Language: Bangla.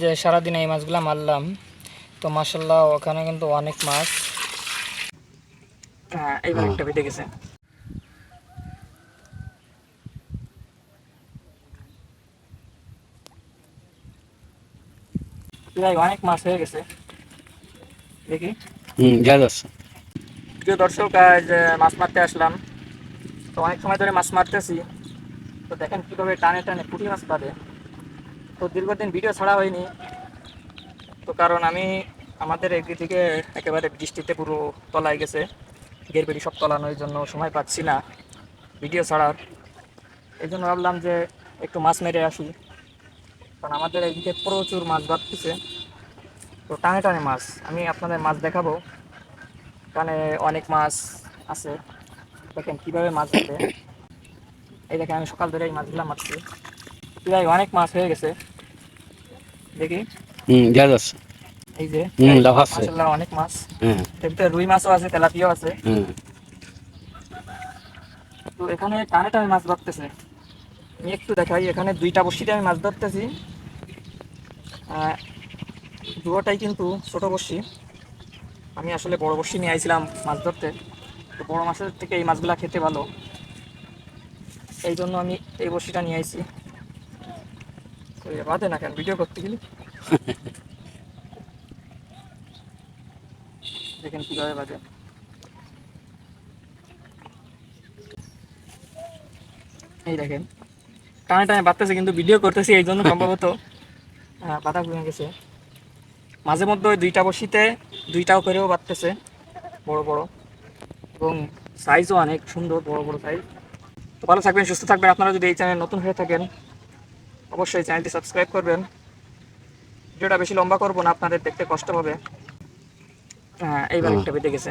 যে সারাদিন এই মাছগুলো মারলাম তো মাসাল্লাহ ওখানে কিন্তু অনেক মাছ। হ্যাঁ এইবার একটা বেঁধে গেছে। প্রায় অনেক মাছ হয়ে গেছে। দেখি। প্রিয় দর্শক আজ মাছ মারতে আসলাম। তো অনেক সময় ধরে মাছ মারতেছি। তো দেখেন কীভাবে টানে টানে পুঁটি মাছ পাবে তো দীর্ঘদিন ভিডিও ছাড়া হয়নি। তো কারণ আমি আমাদের একদিক থেকে একেবারে বৃষ্টিতে পুরো তলায় গেছে। গের বেড়ি সব তলানোর জন্য সময় পাচ্ছি না ভিডিও ছাড়ার। এই জন্য ভাবলাম যে একটু মাছ মেরে আসি। কারণ আমাদের এইদিকে প্রচুর মাছ বাড়তেছে। তো টানে টানে মাছ, আমি আপনাদের মাছ দেখাবো। এখানে অনেক মাছ আছে। দেখেন কীভাবে মাছ ধরে এই দেখেন আমি সকাল ধরে এই মাছগুলো মারছি। প্রায় অনেক মাছ হয়ে গেছে। দেখি। হুম যা যাচ্ছে এই যে হুম, লাফাচ্ছে। মাশাআল্লাহ অনেক মাছ। হ্যাঁ। এর রুই মাছও আছে তেলাপিয়াও আছে। তো এখানে টানে টানে মাছ ধরতেছে। আমি একটু দেখাই এখানে দুইটা বড়শিতে আমি মাছ ধরতেছি। আহ, দুটোটাই কিন্তু ছোট বড়শি আমি আসলে বড় বড়শি নিয়ে আইছিলাম মাছ ধরতে। তো বড় মাছের থেকে এই মাছগুলা খেতে ভালো। এই জন্য আমি এই বড়শিটা নিয়ে আইছি। বাদে না কেন ভিডিও করতে গেলে। দেখেন কীভাবে বাজে। এই দেখেন, টানে টানে বাড়তেছে কিন্তু ভিডিও করতেছি, এই জন্য সম্ভবত পাতা ভেঙে গেছে। মাঝে মধ্যে ওই দুইটা বসিতে, দুইটাও করেও বাড়তেছে বড় বড়। এবং সাইজও অনেক সুন্দর, বড় বড় সাইজ তো ভালো থাকবেন, সুস্থ থাকবেন। আপনারা যদি এই চ্যানেল নতুন হয়ে থাকেন অবশ্যই চ্যানেলটি সাবস্ক্রাইব করবেন। ভিডিওটা বেশি লম্বা করব না আপনাদের দেখতে কষ্ট হবে হ্যাঁ এইবার। একটা বেঁধে গেছে।